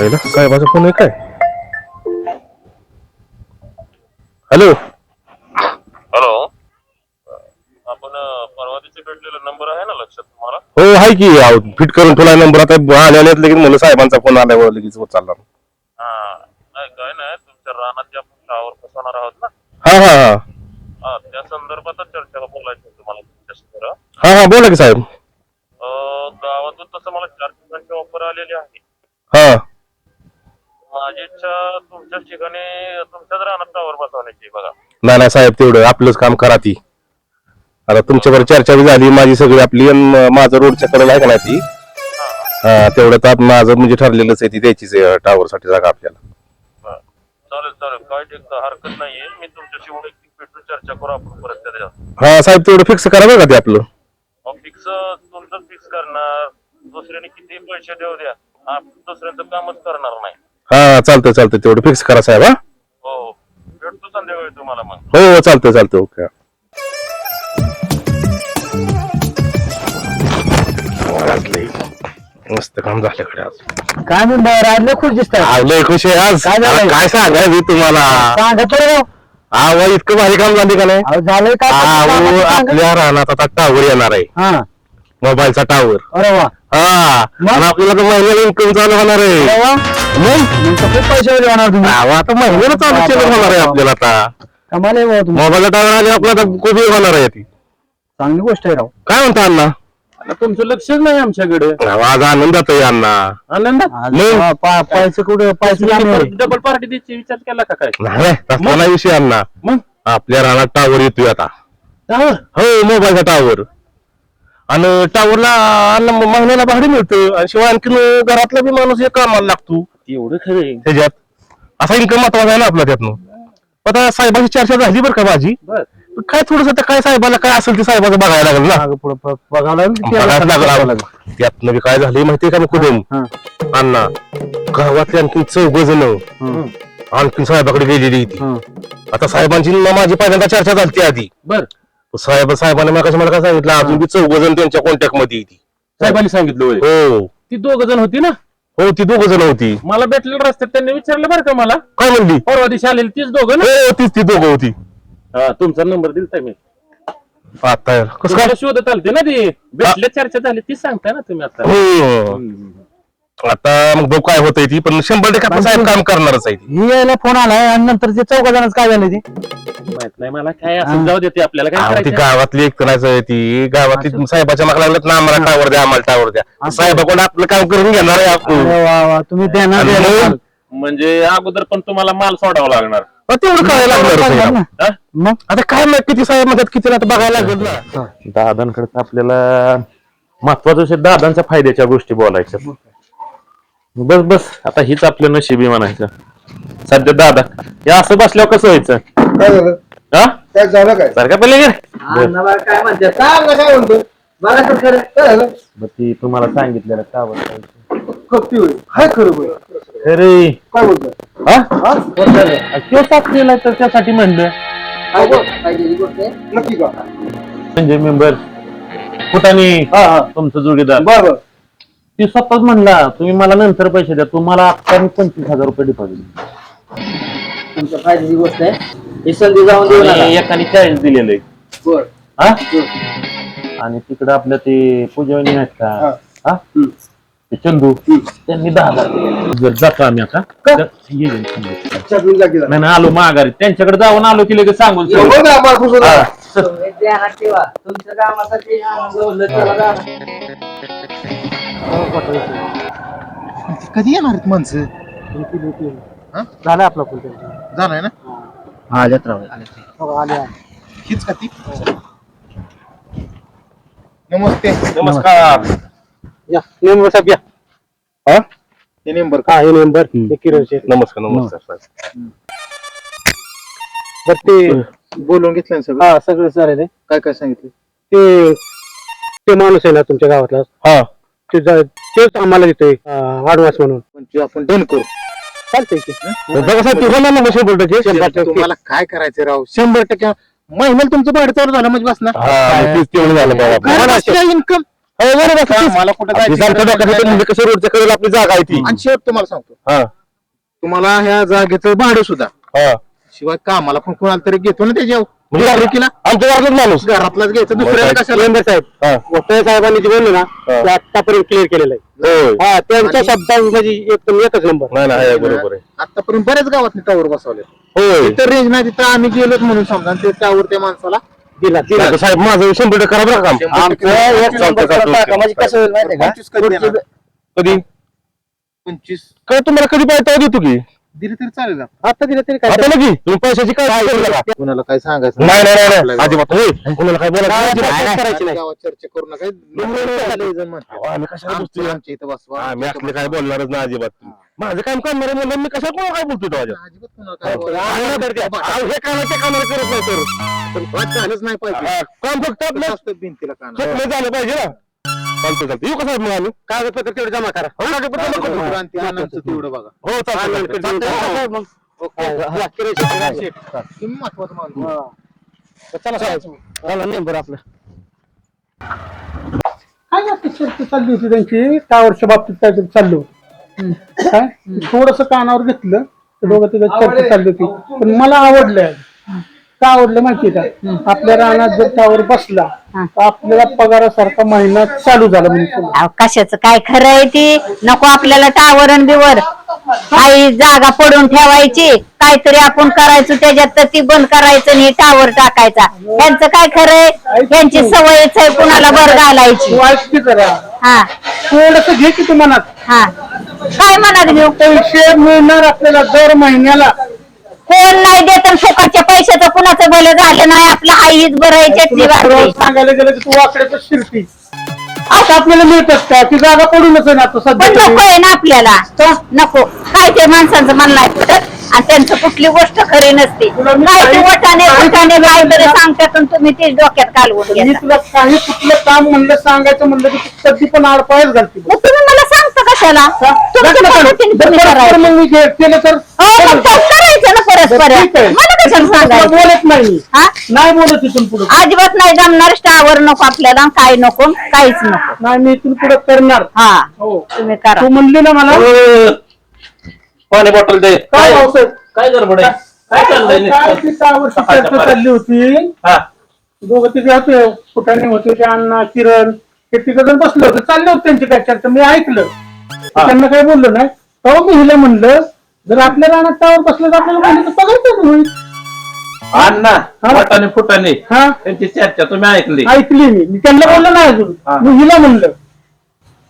पहिला साहेबाचा फोन आहे काय? हॅलो? हॅलो? आपण परवा दिवशी भेटलेला नंबर आहे ना लक्षात तुम्हाला? हो आहे की. अहो, फिट करून तुला नंबर. आता आल्यात लगेच. मला साहेबांचा फोन आल्यावर लगेच होत चालला. हा नाही काय नाही. तुमच्या रानात जे आपण टावर फसवणार आहोत ना? हा हा हा. हा त्या संदर्भातच चर्चा बोलायची होती मला तुमच्याशी जरा. हा हा बोला की साहेब. अ, गावातून तसं मला चार ठिकाणची ऑफर आलेली आहे माझी इच्छा तुमच्याच ठिकाणी तुमच्याच रानात टावर बसवण्याची आहे बघा. नाही नाही साहेब तेवढं आपलंच काम करा ती. आता तुमच्यावर चर्चा बी झाली माझी सगळी आपली अन माझं रोडच्या कडेला आहे का नाही ती? हा तेवढं तर आप- माझं म्हणजे ठरलेलंच आहे ती द्यायचीच टावर साठी जागा आपल्याला. बरं. चालेल चालेल. काय ठीक हरकत नाहीये. मी तुमच्याशी भेटून चर्चा करू आपण परत हा साहेब तेवढं फिक्स करा बरं का ते आपलं. फिक्स तुमचं फिक्स करणार. दुसऱ्याने किती पैसे देऊ द्या. आपण दुसऱ्यांचं कामच करणार नाही. हा चालतंय चालतंय. तेवढं फिक्स करा साहेब हा. हो हो. भेटतो संध्याकाळी तुम्हाला मग. हो हो चालतंय चालतंय. ओके मस्त काम झाल्याकडे आज. काय म्हणता राजले खुश दिसतात आवलंय खुश आहे आज. काय झालंय? काय सांगाय मी तुम्हाला? सांगा तर राव. आवा इतकं भारी काम झाले का नाही? अहो, झालंय काय? आहो, सांगा. आपल्या रानात आता टावर येणार आहे. हा. मोबाईलचा टावर अरे वा. हा. मग? आणि आपल्याला तर महिन्याला इन्कम चालू होणार आहे. अरे वा. मग? मग तर खूप पैसे होणार तुम्ही. आवा, आता महिन्याला चालू केलं होणार आहे आपल्याला आता. कमाल आहे भाऊ तुम्ही मोबाईलचा टावर आले आपल्याला आता खूप हे होणार आहे ती. चांगली गोष्ट आहे राव. काय म्हणता अण्णा? तुमचं लक्षच नाही आमच्याकडे. अहो, आज आनंदात आहे अण्णा. आनंदात? आज मग? पा- पा- पाहायचं कुठं आहे. डबल पार्टी द्यायची विचार केला का काय? नाही तसा नाही विषय अण्णा. मग? आपल्या रानात टावर येतोय आता. टावर हो मोबाईलचा टावर आणि टावरला म- महिन्याला भाडे मिळतं. आणि शिवाय आणखीन घरातला बी माणूस एक कामाला लागतो. एवढं खरं त्याच्यात. असा इन्कम महत्त्वाचा आहे ना आपला त्यातनं. आता साहेबांची चर्चा झाली बरं का माझी? बर. काय थोडस काय साहेबाला काय असेल ते साहेबाचं बघायला लागेल ना. मागं पुढं प- बघावं लागेल की बघायला लागलं. त्यातनं बी काय झालंय माहितीये का मी कुठून? हा. अण्णा गावातले आणखीन चौघ जण आणखीन साहेबाकडे गेलेली ती हा. आता साहेबांची न माझी पहिल्यांदा चर्चा झाली आधी. बर. साहेब साहेबांनी मला मला काय सांगितलं? अजून बी चौघ जण त्यांच्या कॉन्टॅक्टमध्ये येते साहेबांनी सांगितलं होय. हो. ती दोघ जण होती ना? हो ती दोघ जण होती. मला भेटलेलं रस्त्यात त्यांनी विचारलं बरं का मला. काय म्हणली? परवा दिवशी आलेली तीच दोघं ना? हो तीच ती दोघं होती. हा तुमचा नंबर दिलता मी. आता कसं काय? तुम्हाला शोधत आलते ना ती? भेटल्या चर्चा झाली तीच सांगताय ना तुम्ही आता. हो. आता मग बघू काय होतंय ती? पण शंभर टक्के आपलं साहेब काम करणारच आहे ती. ही यायला फोन आलाय आणि नंतर ते चौघ जणांच काय झालं ते? माहीत नाही मला काय असं जाऊ देते आपल्याला काय अहो, ती करायचं? गावातली एक नाही आहे ती. गावातली साहेबाच्या मागे लागल्यात ना आम्हाला टावर द्या आम्हाला टावर द्या. साहेबाकडून आपलं काम करून घेणार आहे आपण. अरे वा वा. तुम्ही देणार आणि देणार. मग? म्हणजे अगोदर पण तुम्हाला माल सोडावा लागणार. मग तेवढं कळायला आहे लागणार. हा? मग? आता काय माहीत किती साहेब म्हणतात किती आता बघायला लागेल ना. दादांकडे आपल्याला महत्वाचं दादांच्या फायद्याच्या गोष्टी बोलायच्या. बस बस. आता हीच आपलं नशिबी म्हणायचं. सध्या दादा. हे असं बसल्यावर कसं व्हायचं? काय झालं? हा? काय झालं काय? सारखा पहिले गे काय म्हणते? सांग ना काय म्हणतो? बघा तर खरं. काय झालं? मग ती तुम्हाला सांगितलेलं का बरं? कप्पी होईल. हाय खरं बोल. अरे काय बोलतो हा? तो टाकलेला तर त्यासाठी म्हणलं. नक्की का? संजय मेंबर. फुटाने हा हा. तुमचं जोडीदार. बर बर. ती स्वतःच म्हणला तुम्ही मला नंतर पैसे द्या तुम्हाला आता मी पंचवीस हजार रुपये डिपॉझिट तुमच्या फायद्याची गोष्ट आहे. ही संधी जाऊन देऊ नका. एकाने चाळीस दिलेलं. आहे बर. हा? आणि तिकडं आपलं ते पूजवणी आहेत का? हा. ते चंदू. त्यांनी दहा हजार दिले. जर जातो आम्ही आता तर ये ये जरा. नाही नाही, आलो माघारी. त्यांच्याकडे जाऊन आलो की लगेच सांगून एवढं सगळं. ना आम्हाला खुश होणार. तुम्ही ध्यानात ठेवा तुमच्या कामासाठी आनंद होईल त्याला जाणार. कधी येणार आहेत माणसं? झालं आपला फोन जाणार ना? हा जत्रा आले हीच का ती? नमस्ते. नमस्कार. या नेमकं साहेब या. हा? हे नंबर हा हे नंबर. हे किरण शेठ. नमस्कार नमस्कार साहेब. बरं ते बोलून घेतलं ना सगळं? हा सगळं चालेल काय काय सांगितलं? ते ते माणूस आहे ना तुमच्या गावातला? हा. ते जा- तेच आम्हाला देतोय ऍडव्हान्स म्हणून. पण ते आपण डन करू. चालतंय की. बघा साहेब ते होणार ना शंभर टक्के. शंभर टक्के. तुम्हाला काय करायचं राव? शंभर टक्के. महिन्याला तुमचं भाडं चालू झालं म्हणजे बस ना हा मग तेच तेवढं झालं बघा. इन्कम हो, बरोबर. आहे. मला कुठं आपली जायची सारखं डोक्यात म्हणजे कसं रोडच्या कडेला आपली जागा आहे ती. आणि शेवट तुम्हाला सांगतो. हा. तुम्हाला ह्या जागेचं भाडं सुद्धा. हा. शिवाय कामाला पण कोणाला तरी घेतो ना त्याच्या म्हणजे आमच्या घरातलाच माणूस. घरातलाच घ्यायचं. दुसऱ्याला काय- कशाला? मेंबर साहेब. हा. वसई साहेबांनी जे बोलले ना हा. ते आतापर्यंत क्लिअर केलेलं आहे. हा त्यांच्या शब्दात म्हणजे एकदम एकच नंबर नाही नाही आहे, बरोबर आहे. आतापर्यंत बऱ्याच गावात टावर बसवले होय. तिथं रेंज नाही तिथं आम्ही गेलोच म्हणून समजा ते टावर त्या माणसाला दिला साहेब माझं शंभर टक्के करा बरं काम. शंभर टक्के आमचं एक चालतंय, नंबर चालतंय. टाका. म्हणजे कसं कधी पंचवीस. काय तुम्हाला कधी पाहिजे देतो की? दिले तरी चालेल ना. आता दिलं तरी काय आता लगी तुम्ही पैशाची काय करू नका. कोणाला काय सांगायचं? नाही नाही नाही, नाही. अजिबात कोणाला काय नाही. करायची नाही? गावात चर्चा करू नका. लय जण म्हणतात. अहो, आम्ही कशाला आमचं बोलतोय आमच्या इथं बसवा आम्ही असले काय बोलणारच नाही अजिबात. माझं काम करणार आहे म्हणून मी कशा कोण काय बोलतोय तो अजिबात? कोणाला काय अहो. हे कानाला ते कानाला करत नाही तर. पण वाद झालंच नाही पाहिजे. हा, काम फक्त आपलं कसं असतं भिंतीला काना झालं पाहिजे ना. चालतं चालतं येऊ कसं मग आम्ही? कागदपत्र तेवढे जमा करा. हो कागदपत्र करू. आनंदचं तेवढं बघा. हो हा. तुम्ही महत्वाचं चला साहेब. चला नंबर आपला. काय चर्चा चालली होती त्यांची? टावरच्या बाबतीत काहीतरी चाललं होतं? काय? थोडस कानावर घेतलं. तर दोघं तिथं चर्चा चालली होती. पण मला आवडलं का आवडलं माहितीये का? आपल्या रानात जर टावर बसला तर आपल्याला पगारासारखा महिना चालू झाला म्हणजे अहो, कशाचं? काय खरं आहे ती? नको आपल्याला टावरण बिवर काही जागा पडून ठेवायची. काहीतरी आपण करायचो त्याच्यात तर ती बंद करायचं आणि टावर टाकायचा. यांचं काय खरं आहे? यांची सवयच आहे कुणाला बर घालायची. हा. थोडस घे की तू मनात. हा. काय म्हणाल घेऊ? पैसे मिळणार आपल्याला दर महिन्याला. कोण नाही देत आणि फुकटच्या पैशाचं कुणाचं भलं झालं नाही. आपलं हाईच बरं आहे चटणी तुला भाकरी. खरं सांगायला गेलं की तू वाकड्याचं शिरती. आता आपल्याला मिळतच का? ती जागा पडूनच आहे ना आता पण सध्या नको तरी. आहे ना आपल्याला. नको. काय ते माणसांचं म्हणणं आहे आणि त्यांचं कुठली गोष्ट खरी नसते. तुला मी काय ते काही- वटाने काही वटाने तुला काय सांगतात आणि तुम्ही ते डोक्यात कालवून मी घेता. तुला काही कुठलं काम म्हणलं सांगायचं म्हणलं की तू कधी पण आडपायच घालते मग तुम्ही मला सांगता कशाला? तुमच्या पद्धतीने तुम्ही परस्पर करायचं. मग मी घे- केलं तर हो मग करायचं ना परस्पर ठीक आहे. मला कशाला तुला सांगायचं? बोलत नाही. मी. हा? नाही बोलत इथून पुढे. अजिबात नाही जमणार स्टावर नको आपल्याला काय नको काहीच नको. नाही मी इथून पुढे करणार. हा हो. तुम्ही करा. तू म्हणली ना मला? पाणी बॉटल दे. काय भाऊसाहेब? काय गडबड आहे? काय चाललंय काय नुसतं? चर्चा चालली होती? हा. दोघं तिथे होते फुटाणे होते ते अण्णा किरण हे तिघ जण बसले होते. चालले होते त्यांची काय चर्चा मी ऐकलं. त्यांना काही बोललो नाही. तेव्हा मी हिला म्हणलं जर आपल्या रानात टावर बसलं तर आपल्याला महिन्याचा पगार कमी होईल अण्णा हा. फटाने फुटाने हा त्यांची चर्चा तुम्ही ऐकली ऐकली मी मी त्यांना बोललो नाही अजून हा. मी हिला म्हणलं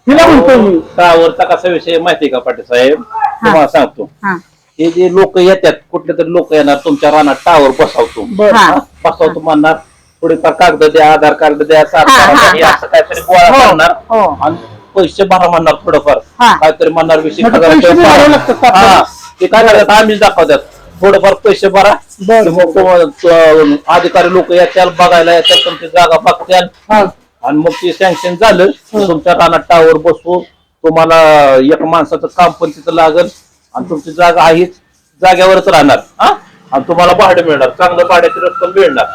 हिला म्हणतो मी टावरचा कसा विषय माहितीये का पाटील साहेब तुम्हाला सांगतो हा हे जे लोक येतात कुठले तरी लोक येणार तुमच्या रानात टावर बसवतो बरं हा. बसवतो म्हणणार थोडेफार कागद द्या आधार कार्ड द्या सात हा, हा. असं काहीतरी गोळा हो, करणार हो. आणि पैसे भरा म्हणणार थोडंफार हा. काहीतरी म्हणणार विषय म्हणजे हजार पैसे रुपये भरावे भरा. लागतात का आपल्याला? ते काय करतात आम्हीच दाखवतात. थोडंफार पैसे भरा. बरं, की मग तो- अं, अधिकारी लोक येत्याल बघायला येतात तुमची जागा बघत्याल हा. आणि मग ते सँक्शन झालं की तुमच्या रानात टावर बसवू. तुम्हाला एक माणसाचं काम पण तिथं लागल. आणि तुमची जागा आहेच जाग्यावरच राहणार. हा? आणि तुम्हाला भाडं मिळणार. चांगलं भाड्याची रक्कम मिळणार.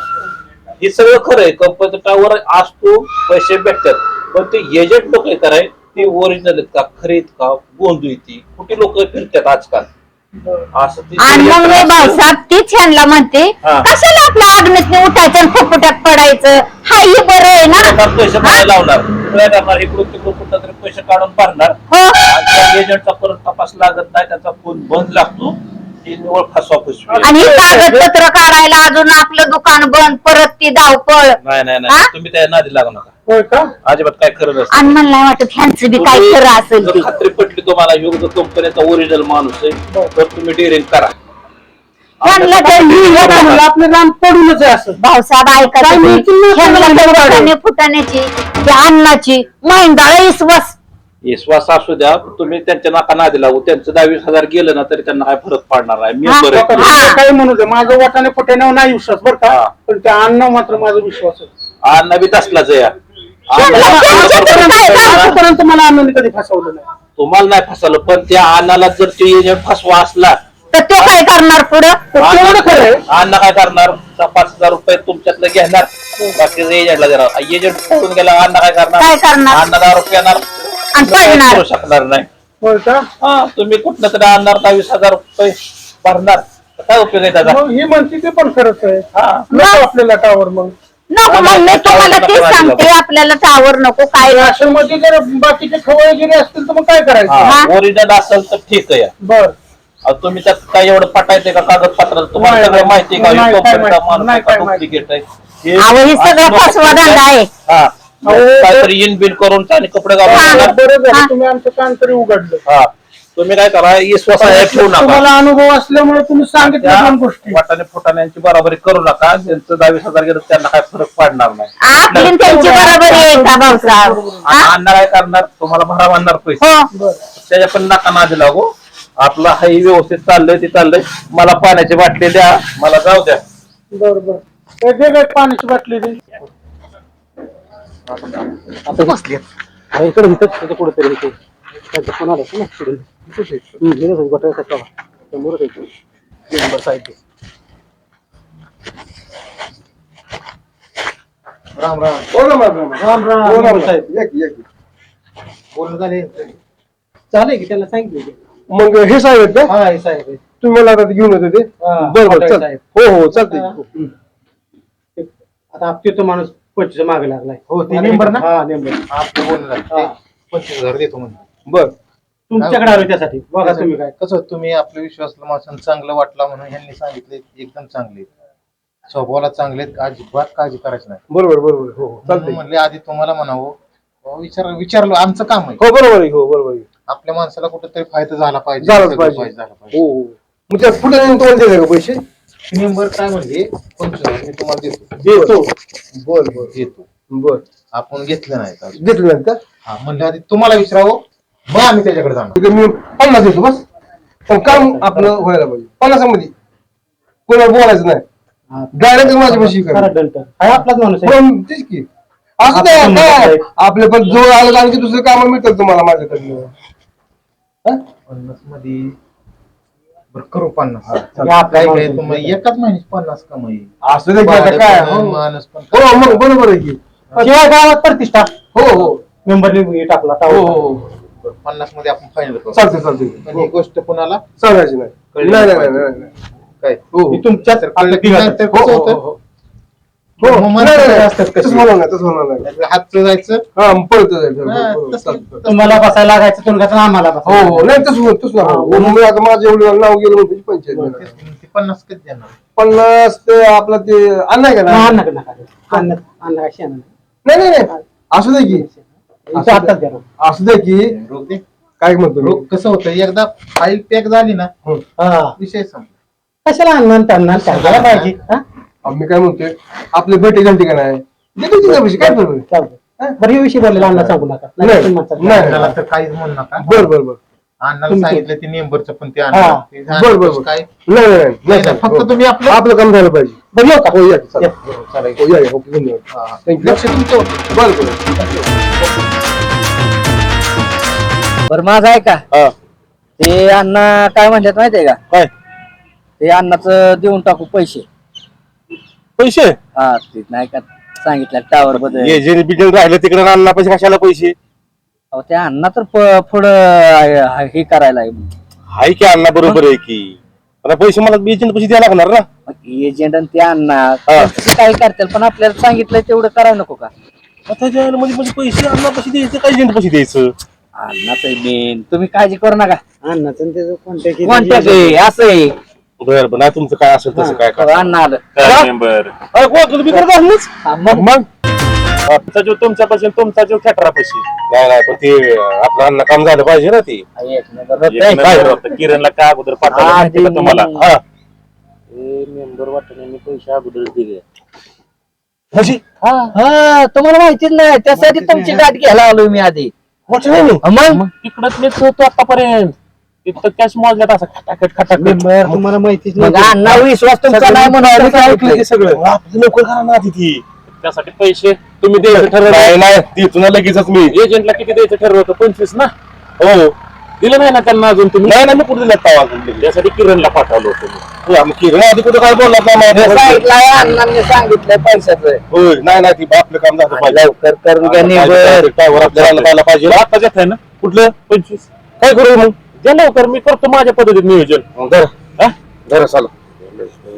हे सगळं खरं आहे. कंपनी टावर असतो पैसे भेटतात. पण ते एजंट लोक कराय ते ओरिजिनल आहेत का? खरे आहेत का? गोंधू ती कुठे लोक फिरतात आजकाल? आणि मग मी असतं. भाऊसाहेब तीच ह्यांना म्हणते हा. कशाला आपल्या आग्नेसने उठायचं आणि फुफुट्यात पडायचं? हा ही बरं आहे ना. पैसे भरायला लावणार. काय करणार? इकडून तिकडून कुठं तरी पैसे काढून भरणार. हो. एजंटचा परत तपास लागत नाही त्याचा फोन बंद लागतो. ही निवळ फसवी आणि हे कागदपत्र काढायला अजून आपलं दुकान बंद परत ती धावपळ. नाही नाही हा? नाही तुम्ही त्या नादी लागू नका. होय का? अजिबात काय खरं नसतं. आणि मला नाही वाटत ह्यांचं बी काय खरं असेल जर ते. खात्री पटली तुम्हाला योग जर कंपनीचा ओरिजिनल माणूस आहे तर तुम्ही डिरिंग करा. ह्यांना तर ही हे काय आपलं रान पडूनच आहे असं. भाऊसाहेब ऐका काय तुम्ही. मिळतील ना ह्यांना चांगलं तर काढून. फुटाणे फुटाण्याची त्या अन्नाची इसवस विश्वास. असू द्या तुम्ही त्यांच्या नाका नादी लागू. त्यांचं दहावीस हजार गेलं ना तरी त्यांना काय फरक पडणार नाही मी हा, बरं हा. केलं. काही म्हणू दे माझं वाटाणे पटेनावर नाही विश्वास बरं का. हा. पण त्या अण्णा मात्र माझा विश्वास आहे. अण्णा बी तसलाच आहे. आतापर्यंत मला कधी फसवलं नाही. तुम्हाला नाही फसवलं पण त्या अण्णाला जर ते एजंट फसवा असला तर तो काय करणार पुढं? तेवढं खरं आहे. अण्णा काय करणार? चा- पाच हजार रुपये तुमच्यातलं घेणार. बाकीचं एजंटला देणार एजंट सोडून गेला अण्णा काय करणार? काय करणार? अण्णा पिणार आणि पळणार. करू शकणार नाही. होय का? हा तुम्ही कुठनं तरी आणणार दहावीस हजार रुपये भरणार. तर काय उपयोग आहे त्याचा? मग ही म्हणते ते पण खरंच आहे. हा. नको आपल्याला टावर मग. नको मग मी तुम्हाला तेच सांगते आपल्याला टावर नको काय नको. अशा मध्ये जर बाकीचे खवळगिरी असतील तर मग काय करायचं हा. ओरिजिनल असेल तर ठीक आहे बर अहो, तुम्ही त्यात काय एवढं पटायचंय का कागदपत्र तुम्हाला नाही, सगळं माहिती आहे का नाही, काय माहिती, नाही, काय. डुप्लिकेट आहे हे अहो, हे सगळं असं फसवा नको धंदा आहे. हा अहो, काहीतरी इन बिल करून आणि कपडे हा. घालून बरं हा. झालं तुम्ही आमचं कान तरी उघडलं हा तुम्ही काय करा विश्वास ठेवू नका. तुम्हाला अनुभव असल्यामुळे तुम्ही सांगितलं त्या दोन गोष्टी. वाटाणे फुटाण्यांची बराबरी करू नका त्यांचं दहावीस हजार गेलं त्यांना काय फरक पडणार नाही. आपली त्यांची बरोबरी आहे का भाऊसाहेब? आणि हा? अण्णा काय करणार तुम्हाला भरा मानणार पैसे. हो. त्याच्या पण नका नादी लागू. आपलं हाही व्यवस्थित चाललंय ते चाललंय. मला पाण्याची बाटली द्या मला जाऊ द्या. बर बर. ते दे गं पाण्याची बाटली दे. आता बसले. इकडे कुठेतरी त्यांचं फोन आला होता ना हम्म. समोरच आहे ते. दोन नंबर साईड ते. राम राम राम राम राम. साहेब बोलणं झाले चालेल की त्याला सांगितलं की. मग हे साहेब आहेत का हा हे साहेब आहे. तुम्ही मला आता घेऊन येते ते हा, बरं बरं हॉटेल चाल साहेब. हो हो चालतंय हम्म. आता आप तो माणूस पंचवीस मागे लागलाय हो, ते मेंबर ना? हा मेंबर आपलं बोलणं झालं हा. पंचवीस हजार देतो म्हणून बर. तुमच्याकडे आलो त्यासाठी. बघा तुम्ही काय. कसं तुम्ही आपल्या विश्वासला माणसानं चांगलं वाटला म्हणून ह्यांनी सांगितले एकदम चांगले स्वभावाला चांगले अजिबात काळजी करायची नाही. बरोबर बरोबर. हो हो. म्हणून म्हणले आधी तुम्हाला म्हणावं. अहो, विचार विचारलो आमचं काम आहे. हो बरोबर आहे. हो बरोबर आहे. आपल्या माणसाला कुठेतरी फायदा झाला पाहिजे झालाच सगळं पाहिजे. झाला पाहिजे. हो हो. मग त्या पुढे जाऊन तुम्हाला देते का पैसे? मेंबर काय म्हणले पंचवीस मी तुम्हाला देतो. देतो. बर बर. देतो बर. आपण घेतलं नाही का घेतलं नाही का? हा म्हणलं आधी तुम्हाला विचारावं मग आम्ही त्याच्याकडे जाणार. मी पन्नास देतो बस. पण काम आपलं व्हायला पाहिजे. पन्नासामध्ये. कोणाला बोलायचं नाही. डायरेक्ट माझ्या आपलाच माणूस आहे. पण तेच की. असं नाही काय. आपले पण जवळ आलं का आणखी दुसरं काम मिळतं तुम्हाला माझ्याकडनं. हा? पन्नासमध्ये बरं करू पन्नास. हे काय तुम्ही एकाच महिन्यात पन्नास कमाई. असं नाही की आता काय? हो. माणूस पण हो, मग बरोबर आहे की. शिवाय गावात प्रतिष्ठा. हो हो. मेंबरने टाकला हो हो. बरं, पन्नासमध्ये आपण फायनल करू चालते चालते पण ही गोष्ट कुणाला सांगायची नाही कळली नाही नाही. नाही, नाही काय हो ही तुमच्याच तर कळलं. नाही हो, कसं हो, होतं? हो, हो. हो, मग नाही, नाही, असतात तसं कशी होणार नाही तसं होणार नाही नाहीतर हातचं जायचं हा मग पळतं जाईल हा, बरोबर, तसं- चालतं. तुम्हाला बसायला लागायचं तुमच्या आम्हाला हो बसायला हो नाही तसं होत तसं हा, ना मी आता माझं एवढं नाव गेलं म्हणते पंचायत. तेच, ते पन्नास कधी देणार पन्नास ते आपलं ते अन्न आहे का हा, ना अण्णा नका अन्न अन्न काय शेण नाही नाही नाही असू दे की इथं हातात द्या ना. असू दे की दे. काय म्हणतो मी? रोग कसं होतं? एकदा फाईल पॅक झाली ना हा. विषय संपला. कशाला अन्न त्यांना सांगायला पाहिजे? हा? अहो, मी काय म्हणतोय? आपले भेटे घंटे का नाही? देतो तिच्या पैसे काय चालतंय. बरं हे विषय बोललेला अण्णा सांगू नका. नाही. तर काहीच म्हणू नका. बर बर बर. अण्णाला सांगितलं ते नेंबरचं पण ते हा. आणलं. ते बर झालं बर कसं बर. काय? नाही नाही, नाही. नाही, नाही फक्त. तुम्ही आपलं- आपलं काम झालं पाहिजे. बरं येऊ का? हो या की, चला. या. चालेल. हो या या. ओके धन्यवाद. हा, हा. थँक्यू लक्ष तुमचं. होतं. बरं बरं. बरं माझं आहे का? हा. ते अण्णा काय म्हणतात माहितीये का? काय? ते अण्णाचं देऊन टाकू पैसे. पैसे? हा ते नाही का सांगितलं टावर बद्दल एजंट बिजंट राहिलं तिकडे आणला पैसे कशाला पैसे? अहो ते अण्णा तर प- पुढं हे करायला आहे. हाय की अण्णा बरोबर आहे की? आता पैसे मला एजंट पैसे द्यायला लागणार ना? एजंट आणि ते अण्णा त्यांचं काय करतील पण आपल्याला सांगितलं तेवढं करायला नको का? आता म्हणजे म्हणजे पैसे अण्णा पैसे द्यायचं काय एजंट पैसे द्यायचं? अण्णाचं मेन तुम्ही काळजी करू नका. अण्णाचं आणि त्याचं कॉन्टॅक्ट कॉन्टॅक्ट आहे? असं आहे. बरं बरं. नाही तुमचं काय असेल तसं काय हो, अण्णा आलं. मेंबर तुम्ही करत असेलच? हा, मग? मग? तुमचा जीव तुमच्यापासून तुमचा जीव खेटरा पैसे नाही नाही पण ते आपलं अन्न काम झालं पाहिजे ना ते. एक नंबर. होतंय. किरणला काय अगोदर पाठवलं हा, माहिती का ते तुम्हाला? मग- हा. मेंबर वाटण्याने पैसे अगोदर दिले. म्हणजे हा. तुम्हाला माहितीच नाही. त्यासाठी तुमची गाठ घ्यायला आलोय मी आधी. मोठं नाही मी. मग? तिकडच मी होतो आतापर्यंत. तिथं कॅश मोजल्यात असं खटाखट खटाखट. मेंबर तुम्हाला माहितीच मग अण्णा विश्वास तुमचा नाही म्हणून ऐकलं ते सगळं आपलं लवकर करा ना तिथे त्यासाठी पैसे तुम्ही द्यायचं ठरवलं. नाही नाही तिथून लगेचच मी. एजंटला किती द्यायचं ठरवलं होतं? पंचवीस ना? हो. दिलं नाही ना त्यांना अजून तुम्ही? नाही नाही मी कुठे दिला तवा अजून दिले. त्यासाठी किरणला पाठवलं होतं मी. हो, आम्ही किरण आधी कुठे काय बोलला नाही माझ्या सांगितलंय अण्णांनी पैशाचं. होय नाही नाही ती आपलं काम झालं पाहिजे. लवकर करून घ्या निवड आपल्याला पाहायला पाहिजे. आता आहे ना? कुठलं? पंचवीस. काय करू मग? द्या लवकर मी करतो माझ्या पद्धतीत नियोजन. धर. हा? धर चाल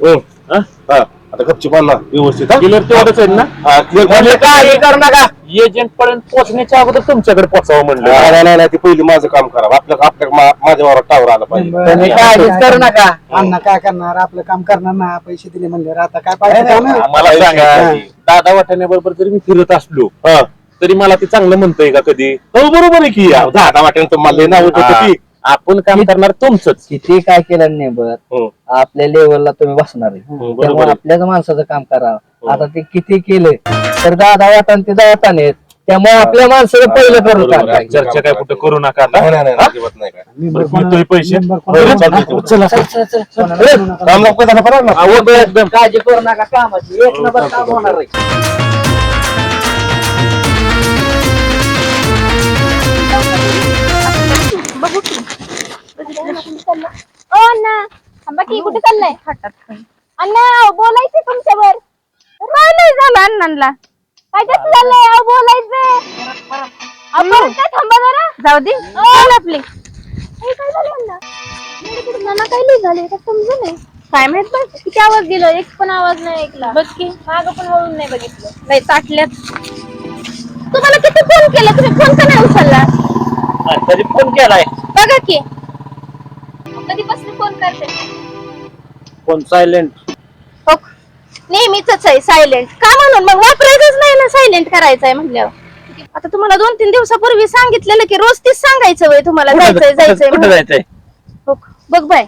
हा? हा. आता गपची बांधला व्यवस्थित हा? तेवढंच आहे ना? हा, clear म्हणजे बांधलं. काय करू नका? एजंट पर्यंत पोहोचण्याच्या अगोदर तुमच्याकडे पोहोचावं म्हणलं. नाही, नाही नाही, ते पहिली माझं काम करा. आपल्या आपल्या मा- माझ्यावर टावर आला पाहिजे. तुम्ही काळजीच करू नका. अण्णा काय करणार? आपलं काम करणार ना पैसे दिले म्हणल्यावर आता काय पाहिजे काम? आहे? आम्हाला सांगा दादा वाटाण्याबरोबर जरी मी फिरत असलो हा. तरी मला ते चांगलं म्हणतंय का कधी? हो बरोबर आहे की. दहा दहा वाट्यानं तुम्हाला लय नाव होतं आपण काम करणार तुमचंच. किती काय केलं नेबर हो. आपल्या लेवलला तुम्ही बसणार आहे. बरोबर त्यामुळे आहे. आपल्याच माणसाचं काम करावं. आता ते किती केले तर दादा वाटण ते जाताना आहेत त्यामुळे आपल्या माणसाचं पहिलं करू बरोबर आहे. टाकायचं. चर्चा काय कुठं करू नका आता? नाही नाही नाही, अजिबात नाही काय. बरं, मिळतोय पैसे. हो, चालतंय बरं एकदम काळजी करू नका कामाची. एक नंबर काम होणार आहे. ओ अण्णा थांबा की कुठे चाललंय? अण्णा तुमच्यावर. काय नाही झालं अण्णांना. काय कसं झालंय? अहो बोलायचंय. अहो, परत काय थांबा जरा. जाऊ दे. चल आपली. हे काय झालं अण्णा? अण्णा काय नाही झाले काय समजू नाही. काय माहीत बघ किती आवाज दिला? एक पण आवाज नाही ऐकला. बघ की. माग पण वळून नाही बघितलं. नाही ताटल्यात. तुम्हाला किती फोन केला? तुम्ही फोन का नाही उचलला? तरी फोन केलाय? बघा की. कधीपासून फोन करते? फोन सायलेंट हो. नेहमीच आहे सायलेंट का म्हणून? मग वापरायचंच नाही ना सायलेंट करायचंय म्हणल्यावर. आता तुम्हाला दोन तीन दिवसापूर्वी सांगितलेलं की रोज तीच सांगायचं वय तुम्हाला जायचंय जायचंय? कुठं म्हणून. जायचंय? हो, बघ बाय.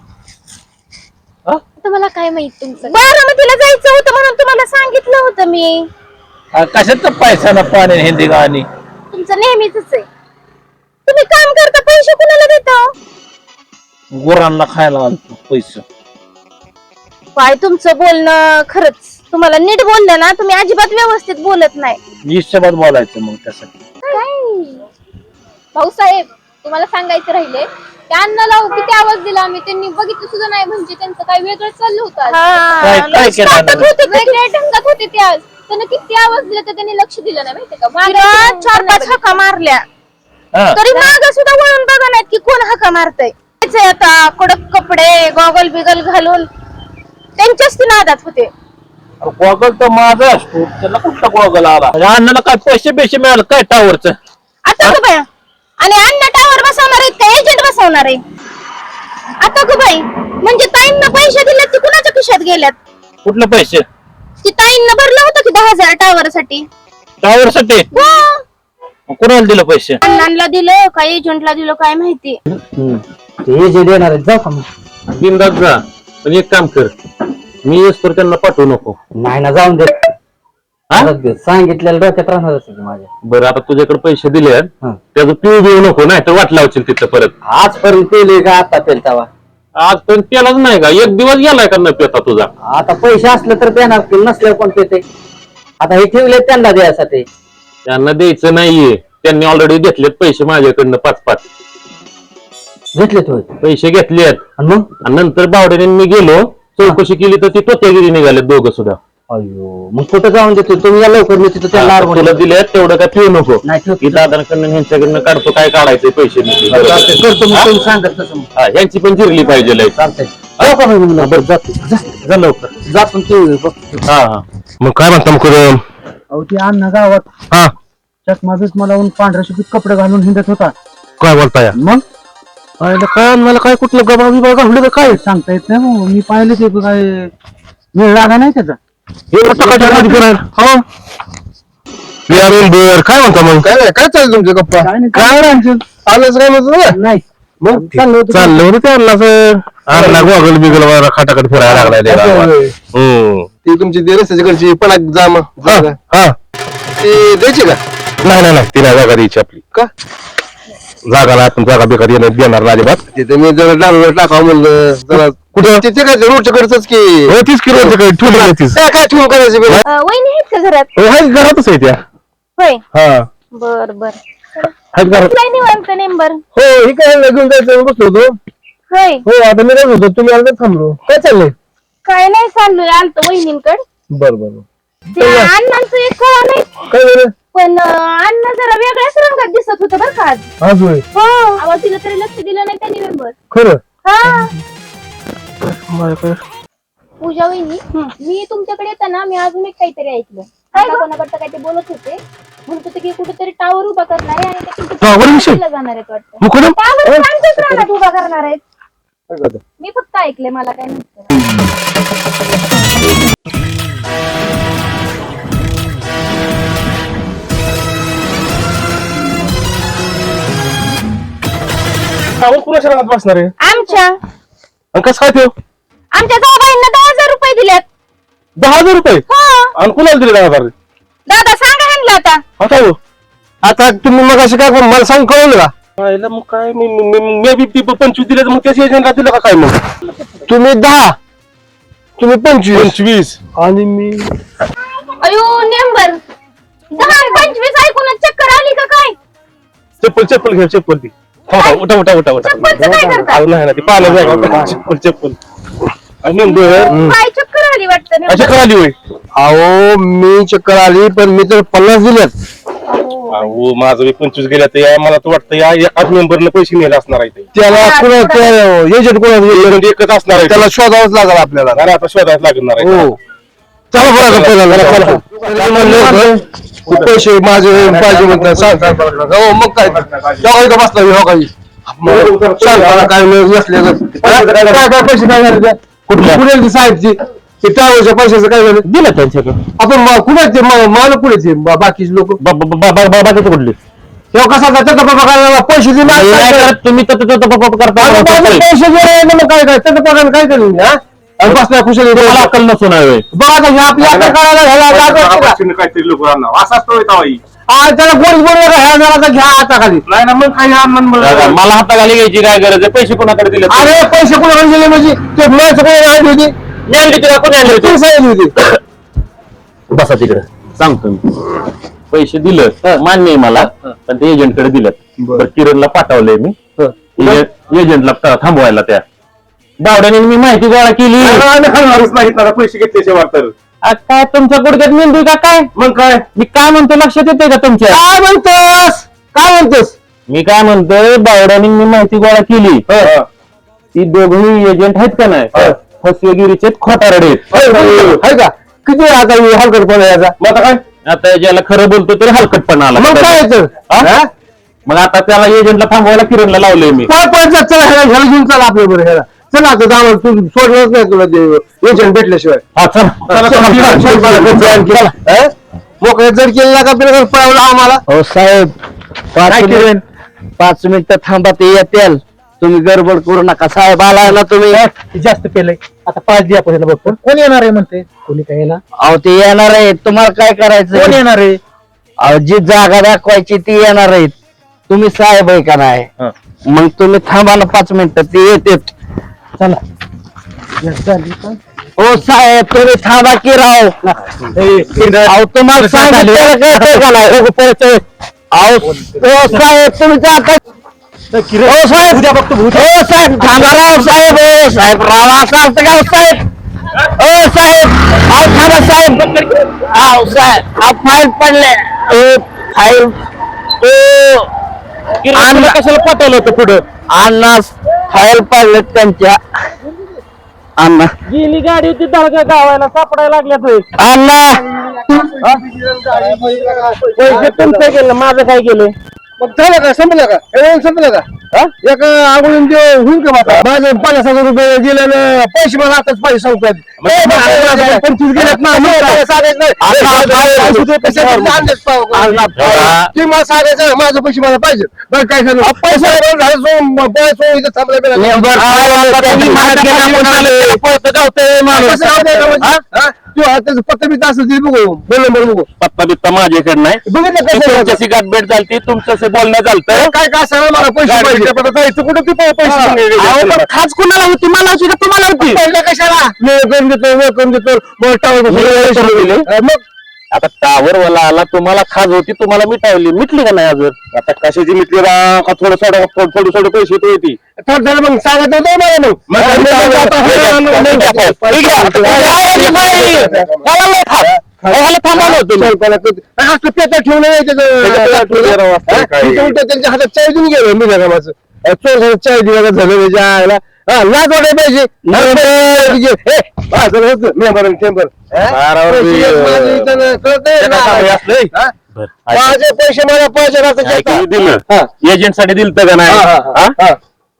हा? तुम्हाला काय माहीत तुमचं? बारामतीला जायचं होतं म्हणून तुम्हाला सांगितलं होतं मी. कशाच पैसा ना पाणी हिंदी गाणी? तुमचं नेहमीच आहे. तुम्ही काम करता पैसे कुणाला देता? हो? गुरांना खायला आणतो पैसे. काय तुमचं बोलणं खरंच तुम्हाला नीट बोललं ना तुम्ही अजिबात व्यवस्थित बोलत नाही. हिशोबात बोलायचं मग त्यासाठी. भाऊसाहेब तुम्हाला सांगायचं राहिले त्या अण्णाला किती आवाज दिला आम्ही त्यांनी बघितलं सुद्धा नाही म्हणजे त्यांचं काय वेगळं चाललं होतं आज. काय- काय लय केलं स्टार्टअप अण्णाने? होते वेगळ्या ढंगात होते ते आज. त्यांना किती आवाज दिला तर त्यांनी लक्ष दिलं नाही माहितीये का? मागं चार पाच हाका मारल्या. हा. तरी माग सुद्धा वळून बघा नाहीत की कोण हाका मारतय. त्याचे आता कडक कपडे गॉगल बिगल घालून. त्यांच्याच ती नादात होते. गॉगल तर माझा असतो. त्याला कुठला गॉगल आला? अण्णाला काय पैसे पैसे मिळाले काय टावरच आता गो बाई आणि अण्णा टावर बसवणार आहेत का? एजंट बसवणार आहे. आता गो बाई म्हणजे ताईंना पैसे दिले ते कुणाच्या खिशात गेल्यात? कुठले पैसे? ती ताईंना भरलं होतं की दहा हजार टावर साठी? टावर कुणाला दिलं पैसे? अण्णांना दिलं का एजंटला दिलं काय माहिती. ते जे देणार आहेत जाऊ का मग? बिंदात जा. पण एक काम कर. मी येस तर त्यांना पाठवू नको. नाही ना जाऊन दे. हा? सांगितलेलं डोक्यात राहणारच आहे की माझ्या. बरं आता तुझ्याकडे पैसे दिले हा. त्याचं पिऊ बिऊ नको नाही तर वाट लावशील तिथं परत. आजपर्यंत पेले का आता पेल तवा? आज पण त्यालाच नाही का? एक दिवस गेलाय का न पेता तुझा? आता पैसे असले तर देणार की नसल्यावर कोण पेते? आता हे ठेवले त्यांना द्यायसाठी त्यांना द्यायचं नाहीये. त्यांनी ऑलरेडी घेतलेत पैसे माझ्याकडनं पाच पाच. घेतले तो पैसे घेतलेत. आणि मग? आणि नंतर बावड्याने मी गेलो चौकशी केली तर ती टोत्यागिरी निघाले दोघं सुद्धा. अयो मग कुठं जाऊन देतो तुम्ही या लवकर मी तिथं त्यांना आता तुला आरवून दिले तेवढं काय पिऊ नको? नाही ठेव की दादाकडनं ह्यांच्याकडनं काढतो काय काढायचे पैसे. चालतंय, करतो मग तुम्ही सांगत तसं मग. हा, ह्यांची पण जिरली पाहिजे लय. चालतंय. जाऊ का मग मी बरं जातो जा. लवकर. जातो ते बघतो हा हा. मग काय म्हणता मग? अहो ते अण्णा गावात. हा. चष्मा बिस्मा लावून पांढऱ्या शुभीत कपडे घालून हिंडत होता. काय बोलताय? मग? आयला काय मला काय कुठलं गबा बिबा घालू का काय? सांगता येत नाही मग मी पाहिले ते काय वेळ लागा नाही त्याचा. हे सकाळच्या आधी फिरायला? हो. काय म्हणता मग? काय काय चाललं तुमच्या गप्पा? काय नाही काय आलंच काय म्हणतो नाही. मग? चाललं होतं चाललं होतं ते आणला सर आणला गोगल बिगल वाला खाटाखाट फिरायला लागलाय ते गावात. हम्म. ती तुमची दे रस्त्याची पण जा मग हा, हा. ती द्यायची का? नाही नाही नाही ती नाही जागा द्यायची आपली. का? जागा आपण जागा बेकार येणार देणार नाही अजिबात. तिथे मी जरा डालवर टाकावं म्हणलं जरा कुठं? तिथे काय रोड करतच की? हो तीच किलो काय ठेवली तीच. काय काय ठेवून करायचं बे? अं, वहिनी आहेत का घरात? हो, आहेत घरातच आहे त्या. होय? हा. बर बर. आहेत घरात. नाही निवांत नेंबर? हो हे काय घेऊन जायचं बसलो होतो. होय. हो आता मी काय होतो तुम्ही आला तर थांबलो. काय चाललंय? काय नाही चाललोय आलतो वहिनींकड. बर बर. अण्णांचं एक कळा नाही. काय झालं? पण अं, अण्णा जरा वेगळ्याच रंगात दिसत होतं बरं का आज. आज होय? हो. आवाज तिला तरी लक्ष दिलं नाही त्यांनी मेंबर खरं? हा. पूजा वहिनी मी तुमच्याकडे येताना मी अजून एक काहीतरी ऐकलं. काय कोणाकडचं काय ते बोलत होते. म्हणत होते की कुठेतरी टावर उभा करणार आहे आणि ते Tower विषयी? जाणार आहेत वाटतं? टावर आमच्याच रानात उभा करणार आहेत. मी फक्त ऐकलंय मला काय नसतं कुणाच्या रंगात बसणार आहे? आमच्या. आणि कसं काय ठेव आमच्या जाऊबाईंना दहा हजार रुपये दिलेत. दहा हजार रुपये? हो. आणि कुणाला दिले दहा हजार? दादा सांगा ह्यांना आता. आता हो? आता तुम्ही मग अशी काय मला सांग कळवलं का? पाहिलं मग काय? मी मी- मी- मी बी ती पंचवीस दिले तर मग त्याच्या एजंटला दिलं का काय मग? तुम्ही दहा. तुम्ही पंचवीस. पंचवीस. आणि मी अयो नेंबर. दहा पंचवीस ऐकूनच चक्कर आली का काय? चप्पल चप्पल घ्या चप्पल ती हो, हो, उठा उठा उठा उठा. चप्पलचं काय नाही ना ती जागा चप्पल चप्पल. आणि नंबर? काय चक्कर आली वाटतं अशी नेमकं? कळाली होय. अहो मी चक्कर आली पण मी तर पन्नास दिल्यात अहो माझं बी पंचवीस गेल्या तर या मला तर वाटतं या एकाच मेंबरने पैसे नेले असणार आहे ते. त्याला एजंट कोणा म्हणजे एकच असणार आहे. त्याला शोधावंच लागल आपल्याला. आता शोधायला लागणार आहे. हो. चला बरं का पहिला चला, चला. काय म्हणलं होतं? ते पैसे माझे पाहिजे म्हणतात सांग बरं. हो मग काय? इथं बसला मी, हो काही. सांग मला काय हा? काय काय पैसे काय झाले त्या? कुठे ती साहेबची. ते टावरच्या पैशाचं काय झालं? दिलं त्यांच्याकडे. आपण मा- ते? मा- बा- बाकीचे लोक? बाबाचे कुठले? तेव्हा कसा त्याचा बाबा काय पैसे दिले तुम्ही तर करता अरे बाबा, पैसे दिले ना मग काय काय? त्याचं पगार काय करेन मी, हा? आणि खुशाली अक्कल नसून आहे. बघा आता हे आपल्या आता कळायला ह्याला लाज वाटते का? काहीतरी लोक आ, त्याला गोड गोड ह्या जरा घ्या आता खाली नाही ना मग काही आनंद मला हाताखाली घ्यायची काय गरज आहे? पैसे कोणाकडे दिले? अरे पैसे कोणाकडे दिले म्हणजे? ते माणसं कोणी आणली होती. तुला कोणी आणली होती बसा तिकडे. सांगतो मी. पैसे दिलं मान्य आहे मला पण ते एजंटकडे दिलं. बरं. किरणला पाठवलंय मी. एजंटला थांबवायला त्या. बावड्याने मी माहिती गोळा केली. नाही पैसे घेतल्याशिवाय तर. काय तुमच्या गुडघ्यात मेंदू का? काय? मग काय? मी काय म्हणतो लक्षात येते का तुमच्या? काय म्हणतोस? काय म्हणतोस? मी काय म्हणतोय बावड्याने मी माहिती गोळा केली. ती दोघही एजंट आहेत का नाही? फसवेगिरीचे खोटारडे आहेत. का? किती आता हलकटपणा याचा? मग आता काय? आता ज्याला खरं बोलतो तरी हलकटपणा आला. मग काय तर हा? मग आता त्याला एजंटला थांबवायला किरणला लावलंय मी. काय चला ह्याला ह्याला घेऊन चला आपल्या बरोबर ह्याला. चला आता जाऊ तू सोडलंच नाही तुला ते एजंट भेटल्याशिवाय. हा चला. चला, चला. हा? मोकळ्या केलेला का बिलकुल पळवला आम्हाला? हो साहेब पाच मिनिट पाच मिनिटं थांबा ते येतील तुम्ही गडबड करू नका. साहेब आलाय ना तुम्ही? जास्त केलंय. आता पाच दे आपण बघतो. कोण येणार आहे म्हणते? कोणी काय येणार अहो ते येणार आहेत. तुम्हाला काय कोण करायचं येणार आहे? अहो जी जागा दाखवायची ती येणार आहेत. तुम्ही साहेब आहे का नाही? मग तुम्ही थांबा ना पाच मिनिटं ते येते चला. हो साहेब तुम्ही थांबा की राव. अहो तुम्हाला सांगितलं कळतंय का नाही? अहो हो साहेब तुम्ही जाता. हो साहेब. हो साहेब थांबा राव साहेब हो साहेब राव असं असतं का हो, साहेब. हो साहेब अहो थांबा साहेब. अहो साहेब अहो फाईल पडले. ओ फाईल. ओ अण्णा कशाला पाठवलं होतं पुढं? अण्णा फाईल पडले त्यांच्या. अण्णा. गेली गाडी होती दळगा गावायला सापडायला लागल्यात अण्णा. पैसे तुमचं गेलं माझं काय गेलं? मग झालं का? संपलं का? हे संपलं का? हा? एक आंघोळून ते होईल का माझा माझे पन्नास हजार रुपये ना पैसे मला आताच पैसे सांगतात पंचवीस गेलेत ना मी काय माझे पैसे मला सांगायचं माझे पैसे मला पाहिजे. बरं. काय सांगू पैसे थांबले? हा? तू त्याचं पत्र बित्र असेल ते बघू. फोन नंबर बघू. पत्ता बित्ता माझ्याकडे नाही. बघितलं कसं तुमच्याशी गाठभेट झाली तुमच्याशी बोलणं झालं काय काय सांगा मला पैसे पाहिजे. कुठं? ती पैसे अहो, पण आपल्याला? खास कुणाला होती? मला होती का तुम्हाला होती? पहिलं कशाला मी करून देतो मी करून देतो. मग टावर मी करून दिले? मग? आता टावर वाला आला तुम्हाला खाज होती तुम्हाला मिटावली. मिटली का नाही अजून? आता कशाची मिटली रा का थोडं थोडं थोडं थोडं थोडं पैसे येते होती थोडं थोडं मग सांगत होतो मला मग. काय. त्यांच्या हातात चाय देऊन गेलो मी कामाचं चोर चाय दिला झालं त्याच्या आईला हा वाटाय पाहिजे मेंबर चेंबर बारावर बी, माझे बरं. पैसे मला तुम्ही दिलं एजंटसाठी दिलं का नाही? हा, हा, हा,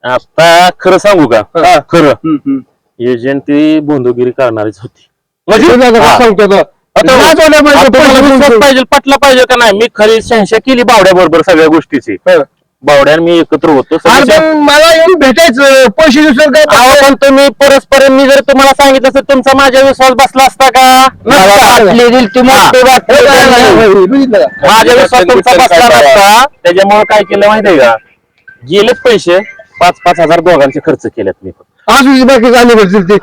हा? आता खरं सांगू का? हा. खरं. एजंट ती बोंदोगिरी करणारीच होती. म्हणजे? हा. सांगतो तो. आता लाज पाहिजे, पाहिजे पटला पाहिजे का नाही? मी खरी शहशा केली बावड्या बरोबर सगळ्या गोष्टीची. हा. बावड्यान मी एकत्र होतो अरे सगळ्या- पण मला येऊन भेटायचं पैसे दुसरं काय अहो पण तुम्ही परस्पर मी जर तुम्हाला सांगितलं असतं तुमचा माझ्या विश्वास बसला असता का? मला बाटली दिली ती मोठी बाटली दिली. बघितलं का? माझ्या विश्वास तुमचा बसला नसता. त्याच्यामुळे काय केलं माहितीये का? गेलेत पैसे पाच पाच हजार दोघांचे खर्च केलेत मी असू बाकी झाली भरतील ते.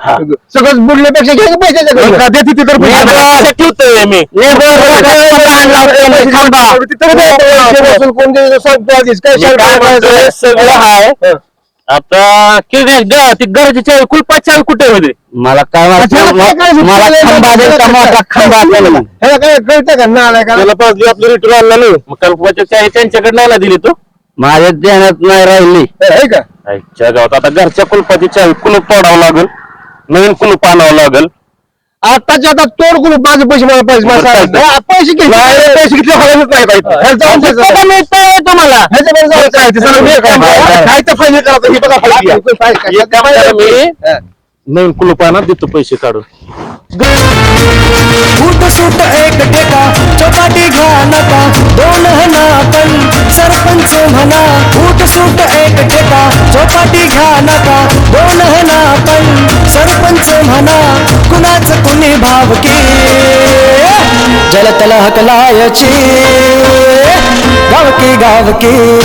सगळं बुडल्यापेक्षा घ्या की पैसे. त्याच्याकडे. का तिथं ठेवतोय मी. पैसे. वसूल कोण देतं सांगतो आधीच. काय मी काय सांगतो? म्हणतोय, सगळं आहे. आता किती ग- ती घराची चावी कुलपा चावी कुठे होते मला काय वाटतं? मला? खंबा मोठा खंबा ह्याला काय कळतं का? का त्याला पाच आपलं रिटर्न आणलं नाही. मग कल्पवाच्या चावी त्यांच्याकडे नाही ना दिली तू? माझ्या ध्यानात नाही राहिली. आहे का? आईच्या गावात आता घरच्या कुलपाची चावी कुलूप तोडावं लागल. नवीन कुलूप आणावं लागल. आताच्या आता तोड करून माझे पैसे मला पैसे मला. हा, पैसे घेतले नाही, पैसे घेतले हवालच नाही पाहिजे. ह्याला जाऊन द्यायचं. पगार मिळतोय तुम्हाला. ह्याच्यामध्ये जाऊन काय ते सगळं मी काय काय- काय तर फायदे करा हे बघा फायदे. घ्या. काय- काय- एक काम करा मी. नवीन कुलूप आणा देतो पैसे काढून. फूट सूट एक टेका चौपाटी घ्या नका. दोन हना पण सरपंच म्हणा. फूट सूट एक टेका चौपाटी घ्या नका. दोन हना पण सरपंच म्हणा. कुणाच कुणी भावकी? जलतल हकलायची. गावकी गावकी.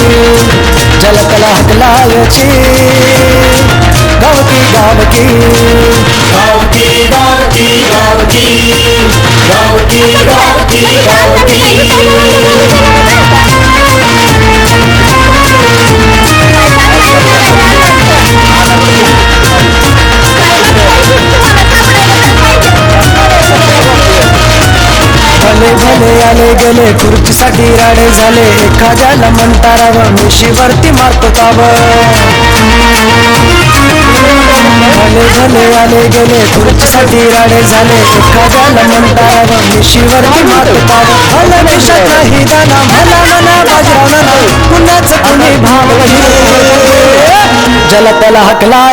जलतल हकलायची. गावकी गावकी। गावठी गावठी गावठी गावठी गावठी भले भले आले गेले खुर्चीसाठी राडे झाले. एखाद्याला म्हणता राव मिशीवरती मारतो झाले झाले आले गेले. खुर्चीसाठी राडे झाले. एखाद्याला म्हणता राव मिशीवरती मारतो ताब भला देशात नाही मना कुणी भाव जलतला हकला